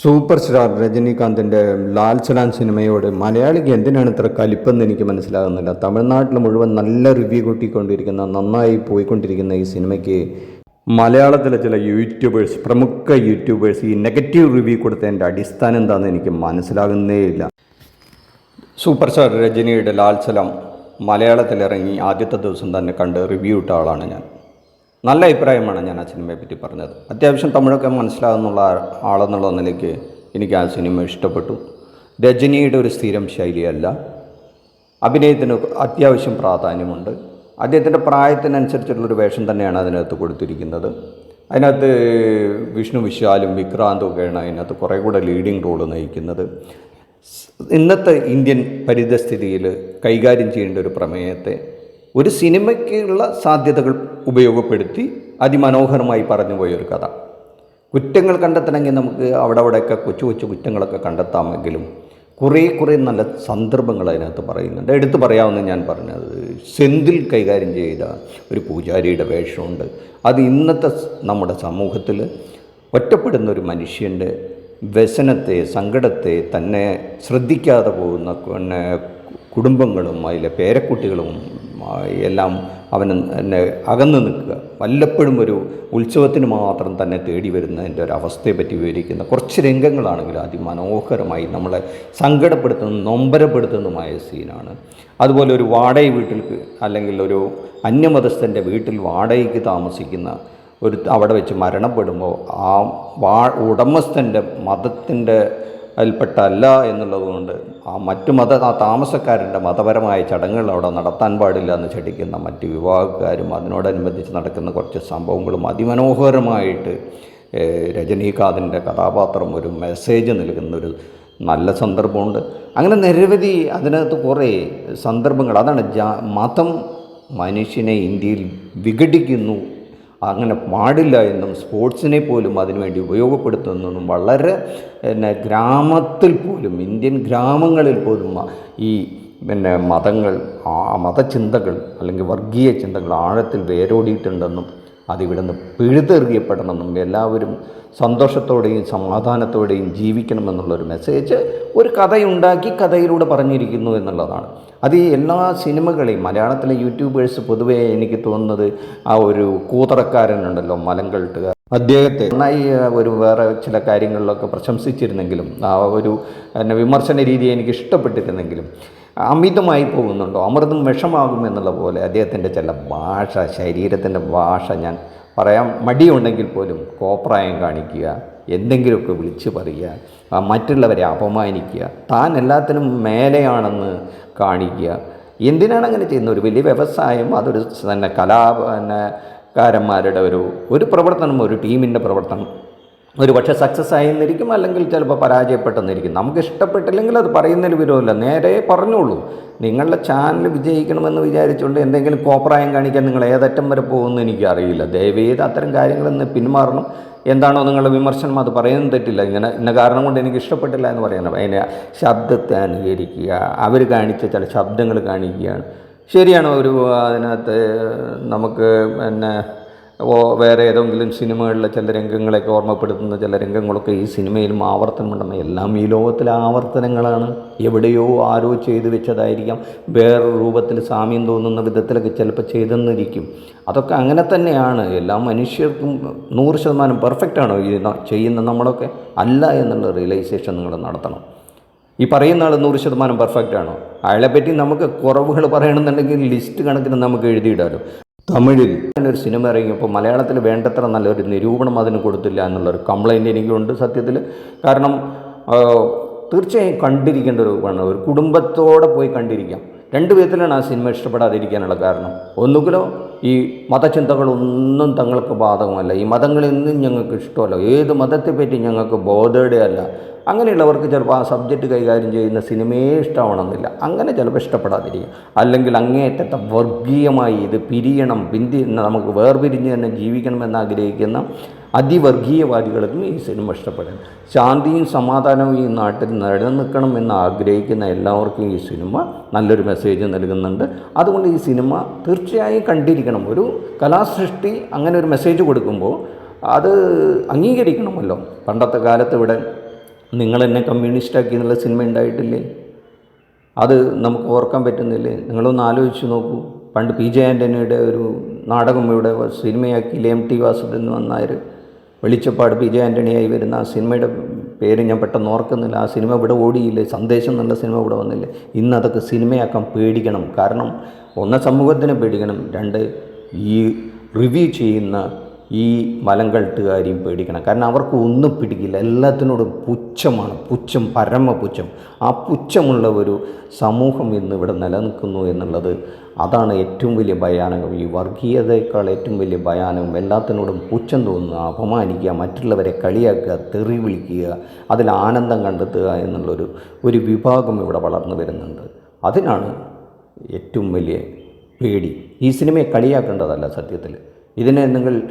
Super star രജനീകാന്തിന്റെ ലാൽ ചലാൻ സിനിമയോട് മലയാളിക്ക് എന്തിനാണ് ഇത്ര കലിപ്പെന്ന് എനിക്ക് മനസ്സിലാകുന്നില്ല. തമിഴ്നാട്ടിൽ മുഴുവൻ നല്ല റിവ്യൂ കൂട്ടിക്കൊണ്ടിരിക്കുന്ന നന്നായി പോയിക്കൊണ്ടിരിക്കുന്ന ഈ സിനിമയ്ക്ക് മലയാളത്തിലെ ചില യൂട്യൂബേഴ്സ് പ്രമുഖ യൂട്യൂബേഴ്സ് ഈ നെഗറ്റീവ് റിവ്യൂ കൊടുത്തതിന്റെ അടിസ്ഥാനം എന്താണെന്ന് എനിക്ക് മനസ്സിലാകുന്നേ ഇല്ല. സൂപ്പർ സ്റ്റാർ രജനിയുടെ ലാൽ ചലം മലയാളത്തിലിറങ്ങി ആദ്യത്തെ ദിവസം തന്നെ കണ്ട് റിവ്യൂ ഇട്ട ആളാണ് ഞാൻ. നല്ല അഭിപ്രായമാണ് ഞാൻ ആ സിനിമയെ പറ്റി പറഞ്ഞത്. അത്യാവശ്യം തമിഴൊക്കെ മനസ്സിലാകുന്നുള്ള ആളെന്നുള്ള നിലയ്ക്ക് എനിക്ക് ആ സിനിമ ഇഷ്ടപ്പെട്ടു. രജനിയുടെ ഒരു സ്ഥിരം ശൈലിയല്ല. അഭിനയത്തിന് അത്യാവശ്യം പ്രാധാന്യമുണ്ട്. അദ്ദേഹത്തിന്റെ പ്രായത്തിനനുസരിച്ചിട്ടുള്ളൊരു വേഷം തന്നെയാണ് അതിനകത്ത് കൊടുത്തിരിക്കുന്നത്. അതിനകത്ത് വിഷ്ണു വിശാലും വിക്രാന്തും ഒക്കെയാണ് അതിനകത്ത് കുറേ കൂടെ ലീഡിങ് റോൾ നയിക്കുന്നത്. ഇന്നത്തെ ഇന്ത്യൻ പരിതസ്ഥിതിയിൽ കൈകാര്യം ചെയ്യേണ്ട ഒരു പ്രമേയത്തെ ഒരു സിനിമയ്ക്കുള്ള സാധ്യതകൾ ഉപയോഗപ്പെടുത്തി അതിമനോഹരമായി പറഞ്ഞു പോയൊരു കഥ. കുറ്റങ്ങൾ കണ്ടെത്തണമെങ്കിൽ നമുക്ക് അവിടെ അവിടെയൊക്കെ കൊച്ചു കൊച്ചു കുറ്റങ്ങളൊക്കെ കണ്ടെത്താമെങ്കിലും കുറേ കുറേ നല്ല സന്ദർഭങ്ങൾ അതിനകത്ത് പറയുന്നുണ്ട്. എടുത്തു പറയാമെന്ന് ഞാൻ പറഞ്ഞത്. സെന്തിൽ കൈകാര്യം ചെയ്ത ഒരു പൂജാരിയുടെ വേഷമുണ്ട്. അത് ഇന്നത്തെ നമ്മുടെ സമൂഹത്തിൽ ഒറ്റപ്പെടുന്ന ഒരു മനുഷ്യന്റെ വ്യസനത്തെ സങ്കടത്തെ തന്നെ ശ്രദ്ധിക്കാതെ പോകുന്ന കുടുംബങ്ങളും അതിലെ പേരക്കുട്ടികളും എല്ലാം അവന് എന്നെ അകന്നു നിൽക്കുക. വല്ലപ്പോഴും ഒരു ഉത്സവത്തിന് മാത്രം തന്നെ തേടി വരുന്നതിന്റെ ഒരു അവസ്ഥയെ പറ്റി വിവരിക്കുന്ന കുറച്ച് രംഗങ്ങളാണെങ്കിലും അതിമനോഹരമായി നമ്മളെ സങ്കടപ്പെടുത്തുന്നതും നൊമ്പരപ്പെടുത്തുന്നതുമായ സീനാണ്. അതുപോലെ ഒരു വാടക വീട്ടിൽ അല്ലെങ്കിൽ ഒരു അന്യമതസ്ഥന്റെ വീട്ടിൽ വാടകയ്ക്ക് താമസിക്കുന്ന ഒരു അവിടെ വെച്ച് മരണപ്പെടുമ്പോൾ ആ വാ ഉടമസ്ഥന്റെ മതത്തിന്റെ അതിൽപ്പെട്ടല്ല എന്നുള്ളതുകൊണ്ട് മറ്റു മത ആ താമസക്കാരന്റെ മതപരമായ ചടങ്ങുകൾ അവിടെ നടത്താൻ പാടില്ല എന്ന് ചടിക്കുന്ന മറ്റ് വിവാഹക്കാരും അതിനോടനുബന്ധിച്ച് നടക്കുന്ന കുറച്ച് സംഭവങ്ങളും അതിമനോഹരമായിട്ട് രജനീകാന്തിന്റെ കഥാപാത്രം ഒരു മെസ്സേജ് നൽകുന്നൊരു നല്ല സന്ദർഭമുണ്ട്. അങ്ങനെ നിരവധി അതിനകത്ത് കുറേ സന്ദർഭങ്ങൾ. അതാണ് മതം മനുഷ്യനെ ഇന്ത്യയിൽ വിഘടിക്കുന്നു അങ്ങനെ പാടില്ല എന്നും സ്പോർട്സിനെ പോലും അതിനുവേണ്ടി ഉപയോഗപ്പെടുത്തുന്നതും വളരെ പിന്നെ ഗ്രാമത്തിൽ പോലും ഇന്ത്യൻ ഗ്രാമങ്ങളിൽ പോലും ഈ പിന്നെ മതങ്ങൾ മതചിന്തകൾ അല്ലെങ്കിൽ വർഗീയ ചിന്തകൾ ആഴത്തിൽ വേരോടിയിട്ടുണ്ടെന്നും അതിവിടെ നിന്ന് പിഴുതെറിയപ്പെടണമെന്നും എല്ലാവരും സന്തോഷത്തോടെയും സമാധാനത്തോടെയും ജീവിക്കണമെന്നുള്ളൊരു മെസ്സേജ് ഒരു കഥയുണ്ടാക്കി കഥയിലൂടെ പറഞ്ഞിരിക്കുന്നു എന്നുള്ളതാണ്. അത് ഈ എല്ലാ സിനിമകളെയും മലയാളത്തിലെ യൂട്യൂബേഴ്സ് പൊതുവേ എനിക്ക് തോന്നുന്നത് ആ ഒരു കൂതറക്കാരനുണ്ടല്ലോ മലങ്കൾട്ടുകാർ. അദ്ദേഹത്തെ നന്നായി ഒരു വേറെ ചില കാര്യങ്ങളിലൊക്കെ പ്രശംസിച്ചിരുന്നെങ്കിലും ആ ഒരു വിമർശന രീതി എനിക്ക് ഇഷ്ടപ്പെട്ടിരുന്നെങ്കിലും അമിതമായി പോകുന്നുണ്ടോ? അമൃതം വിഷമാകും എന്നുള്ള പോലെ അദ്ദേഹത്തിന്റെ ചില ഭാഷ ശരീരത്തിന്റെ ഭാഷ ഞാൻ പറയാൻ മടിയുണ്ടെങ്കിൽ പോലും കോപ്രായം കാണിക്കുക എന്തെങ്കിലുമൊക്കെ വിളിച്ചു പറയുക മറ്റുള്ളവരെ അപമാനിക്കുക താൻ എല്ലാത്തിനും മേലെയാണെന്ന് കാണിക്കുക. എന്തിനാണ് അങ്ങനെ ചെയ്യുന്നത്? ഒരു വലിയ വ്യവസായം അതൊരു തന്നെ കലാ പിന്നെ കാരന്മാരുടെ ഒരു ഒരു പ്രവർത്തനം ഒരു ടീമിന്റെ പ്രവർത്തനം ഒരു പക്ഷേ സക്സസ് ആയെന്നിരിക്കും അല്ലെങ്കിൽ ചിലപ്പോൾ പരാജയപ്പെട്ടെന്നിരിക്കും. നമുക്ക് ഇഷ്ടപ്പെട്ടില്ലെങ്കിൽ അത് പറയുന്നതിന് വിരോധമില്ല. നേരെ പറഞ്ഞോളൂ. നിങ്ങളുടെ ചാനൽ വിജയിക്കണമെന്ന് വിചാരിച്ചുകൊണ്ട് എന്തെങ്കിലും കോപ്രായം കാണിക്കാൻ നിങ്ങൾ ഏതറ്റം വരെ പോകുമെന്ന് എനിക്കറിയില്ല. ദയവേത് അത്തരം കാര്യങ്ങളിൽ നിന്ന് പിന്മാറണം. എന്താണോ നിങ്ങളുടെ വിമർശനം? അത് പറയുന്നത് തെറ്റില്ല. ഇങ്ങനെ ഇന്ന കാരണം കൊണ്ട് എനിക്ക് ഇഷ്ടപ്പെട്ടില്ല എന്ന് പറയണം അതിനെ ശബ്ദത്തെ അനുകരിക്കുക. അവർ കാണിച്ച ചില ശബ്ദങ്ങൾ കാണിക്കുകയാണ്. ശരിയാണ്. ഒരു അതിനകത്ത് നമുക്ക് പിന്നെ വേറെ ഏതെങ്കിലും സിനിമകളിലെ ചില രംഗങ്ങളെയൊക്കെ ഓർമ്മപ്പെടുത്തുന്ന ചില രംഗങ്ങളൊക്കെ ഈ സിനിമയിലും ആവർത്തനമുണ്ടെന്ന് എല്ലാം ഈ ലോകത്തിലെ ആവർത്തനങ്ങളാണ്. എവിടെയോ ആരോ ചെയ്തു വെച്ചതായിരിക്കാം. വേറെ രൂപത്തിൽ സാമ്യം തോന്നുന്ന വിധത്തിലൊക്കെ ചിലപ്പോൾ ചെയ്തെന്നിരിക്കും. അതൊക്കെ അങ്ങനെ തന്നെയാണ്. എല്ലാ മനുഷ്യർക്കും നൂറ് ശതമാനം പെർഫെക്റ്റ് ആണോ ഈ ചെയ്യുന്ന നമ്മളൊക്കെ? അല്ല എന്നുള്ള റിയലൈസേഷൻ നിങ്ങൾ നടത്തണം. ഈ പറയുന്ന ആൾ നൂറ് ശതമാനം പെർഫെക്റ്റാണോ അയാളെപ്പറ്റി നമുക്ക് കുറവുകൾ പറയണമെന്നുണ്ടെങ്കിൽ ലിസ്റ്റ് കണക്കിന് നമുക്ക് എഴുതിയിടാലോ. തമിഴിൽ. ഒരു സിനിമ ഇറങ്ങിയപ്പോൾ മലയാളത്തിൽ വേണ്ടത്ര നല്ലൊരു നിരൂപണം അതിന് കൊടുത്തില്ല എന്നുള്ളൊരു കംപ്ലൈന്റ് എനിക്കുണ്ട് സത്യത്തിൽ. കാരണം തീർച്ചയായും കണ്ടിരിക്കേണ്ട ഒരു ആണ് ഒരു കുടുംബത്തോടെ പോയി കണ്ടിരിക്കാം. രണ്ട് വിധത്തിലാണ് ആ സിനിമ ഇഷ്ടപ്പെടാതിരിക്കാനുള്ള കാരണം. ഒന്നുകിലോ ഈ മതചിന്തകളൊന്നും തങ്ങൾക്ക് ബാധകമല്ല. ഈ മതങ്ങളിൽ നിന്നും ഞങ്ങൾക്ക് ഇഷ്ടമല്ല. ഏത് മതത്തെപ്പറ്റി ഞങ്ങൾക്ക് ബോധയുടെ അല്ല. അങ്ങനെയുള്ളവർക്ക് ചിലപ്പോൾ ആ സബ്ജക്റ്റ് കൈകാര്യം ചെയ്യുന്ന സിനിമയെ ഇഷ്ടമാവണമെന്നില്ല അങ്ങനെ ചിലപ്പോൾ ഇഷ്ടപ്പെടാതിരിക്കും. അല്ലെങ്കിൽ അങ്ങേയറ്റത്തെ വർഗീയമായി ഇത് പിരിയണം പിന്തി നമുക്ക് വേർപിരിഞ്ഞ് തന്നെ ജീവിക്കണമെന്ന് ആഗ്രഹിക്കുന്ന അതിവർഗീയവാദികൾക്കും ഈ സിനിമ ഇഷ്ടപ്പെടും. ശാന്തിയും സമാധാനവും ഈ നാട്ടിൽ നിലനിൽക്കണം എന്ന് ആഗ്രഹിക്കുന്ന എല്ലാവർക്കും ഈ സിനിമ നല്ലൊരു മെസ്സേജ് നൽകുന്നുണ്ട്. അതുകൊണ്ട് ഈ സിനിമ തീർച്ചയായും കണ്ടിരിക്കണം. ഒരു കലാസൃഷ്ടി അങ്ങനെ ഒരു മെസ്സേജ് കൊടുക്കുമ്പോൾ അത് അംഗീകരിക്കണമല്ലോ. പണ്ടത്തെ കാലത്ത് ഇവിടെ നിങ്ങൾ എന്നെ കമ്മ്യൂണിസ്റ്റാക്കി എന്നുള്ള സിനിമ ഉണ്ടായിട്ടില്ലേ? അത് നമുക്ക് ഓർക്കാൻ പറ്റുന്നില്ലേ? നിങ്ങളൊന്ന് ആലോചിച്ച് നോക്കൂ. പണ്ട് പി ജെ ആന്റണിയുടെ ഒരു നാടകം ഇവിടെ സിനിമയാക്കി എം ടി വാസുദേവൻ വന്നായർ വെളിച്ചപ്പാട് പി ജെ ആന്റണിയായി വരുന്ന ആ സിനിമയുടെ പേര് ഞാൻ പെട്ടെന്ന് ഓർക്കുന്നില്ല. ആ സിനിമ ഇവിടെ ഓടിയില്ലേ? സന്ദേശം എന്നുള്ള സിനിമ ഇവിടെ വന്നില്ലേ? ഇന്ന് അതൊക്കെ സിനിമയാക്കാൻ പേടിക്കണം. കാരണം ഒന്ന് സമൂഹത്തിനെ പേടിക്കണം. രണ്ട് ഈ റിവ്യൂ ചെയ്യുന്ന ഈ മലങ്കൾട്ടുകാരെയും പേടിക്കണം. കാരണം അവർക്ക് ഒന്നും പിടിക്കില്ല. എല്ലാത്തിനോടും പുച്ഛമാണ്. പുച്ഛം പരമ പുച്ഛം ആ പുച്ഛമുള്ള ഒരു സമൂഹം ഇന്ന് ഇവിടെ നിലനിൽക്കുന്നു എന്നുള്ളത് അതാണ് ഏറ്റവും വലിയ ഭയാനകം. ഈ വർഗീയതയേക്കാൾ ഏറ്റവും വലിയ ഭയാനകം എല്ലാത്തിനോടും പുച്ഛം തോന്നുക അപമാനിക്കുക മറ്റുള്ളവരെ കളിയാക്കുക തെറി വിളിക്കുക അതിൽ ആനന്ദം കണ്ടെത്തുക എന്നുള്ളൊരു ഒരു വിഭാഗം ഇവിടെ വളർന്നു വരുന്നുണ്ട്. അതിനാണ് ഏറ്റവും വലിയ പേടി. ഈ സിനിമയെ കളിയാക്കേണ്ടതല്ല സത്യത്തിൽ. ഇതിനെ നിങ്ങൾ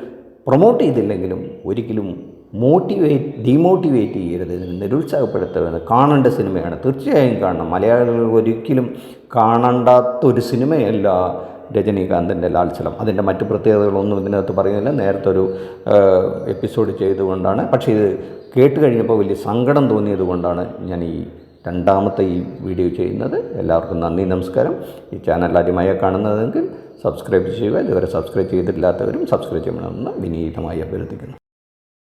പ്രൊമോട്ട് ചെയ്തില്ലെങ്കിലും ഒരിക്കലും മോട്ടിവേറ്റ് ഡീമോട്ടിവേറ്റ് ചെയ്യരുത്. നിരുത്സാഹപ്പെടുത്തരുത്. കാണേണ്ട സിനിമയാണ്. തീർച്ചയായും കാണണം. മലയാളികൾ ഒരിക്കലും കാണണ്ടാത്തൊരു സിനിമയല്ല രജനീകാന്തിന്റെ ലാൽസലം അതിന്റെ മറ്റു പ്രത്യേകതകളൊന്നും ഇതിനകത്ത് പറയുന്നില്ല. നേരത്തെ ഒരു എപ്പിസോഡ് ചെയ്തുകൊണ്ടാണ്. പക്ഷേ ഇത് കേട്ട് കഴിഞ്ഞപ്പോൾ വലിയ സങ്കടം തോന്നിയത് കൊണ്ടാണ് ഞാൻ ഈ രണ്ടാമത്തെ ഈ വീഡിയോ ചെയ്യുന്നത്. എല്ലാവർക്കും നന്ദി നമസ്കാരം. ഈ ചാനൽ ആദ്യമായി കാണുന്നതെങ്കിൽ സബ്സ്ക്രൈബ് ചെയ്യുക. ഇതുവരെ സബ്സ്ക്രൈബ് ചെയ്തിട്ടില്ലാത്തവരും സബ്സ്ക്രൈബ് ചെയ്യണമെന്ന് വിനീതമായി അഭ്യർത്ഥിക്കുന്നു.